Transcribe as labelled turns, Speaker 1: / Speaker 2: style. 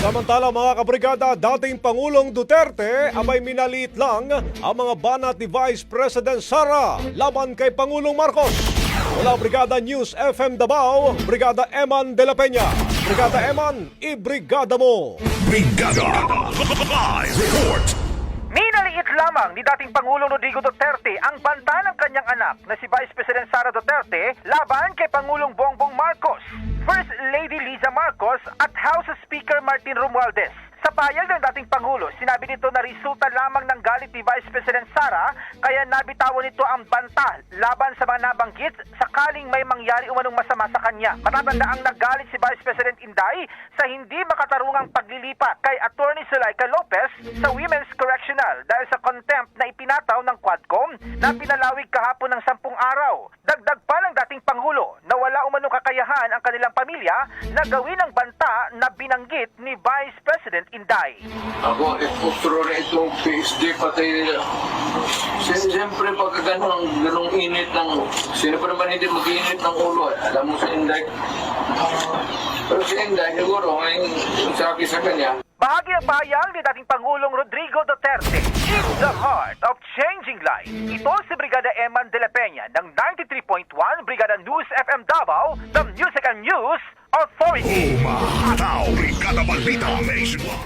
Speaker 1: Samantala mga kabrigada, dating Pangulong Duterte abay minaliit lang ang mga banat ni Vice President Sara laban kay Pangulong Marcos. Mula Brigada News FM Davao, Brigada Eman de la Peña. Brigada Eman, ibrigada mo!
Speaker 2: Brigada Live Report
Speaker 3: Minaliit lamang ni dating Pangulong Rodrigo Duterte ang banta ng kanyang anak na si Vice President Sara Duterte laban kay Pangulong Bongbong Marcos, First Lady Liza Marcos at House Speaker Martin Romualdez. Sa payag ng dating Pangulo, sinabi nito na resulta lamang ng galit ni Vice President Sara kaya nabitawan nito ang banta laban sa mga nabanggit sakaling may mangyari umanong masama sa kanya. Matatanda ang nagalit si Vice President Inday sa hindi makatarungang paglilipat kay Attorney Zuleika Lopez sa Women's Correctional dahil sa contempt na ipinataw ng Quadcom na pinalawig kahapon ng sampung araw. Dagdag pa ng dating Pangulo na wala umanong kakayahan ang kanilang pamilya na gawin ang banta na binanggit ni Vice President Inday.
Speaker 4: Ako, expostro na itong PSD pati Sin- Siyempre, pag ganun, ganung init ng... Sino pa naman hindi mag-init ng ulo? eh? Alam mo si Inday. Pero si Inday, siguro, ngayon, sabi sa kanya,
Speaker 3: Bahagi ng pahayag ni dating Pangulong Rodrigo Duterte in the heart of lives. Ito si Brigada Eman de la Peña ng 93.1 Brigada News FM Davao, the Music and News Authority.
Speaker 2: Umahataw Brigada Balita Nationwide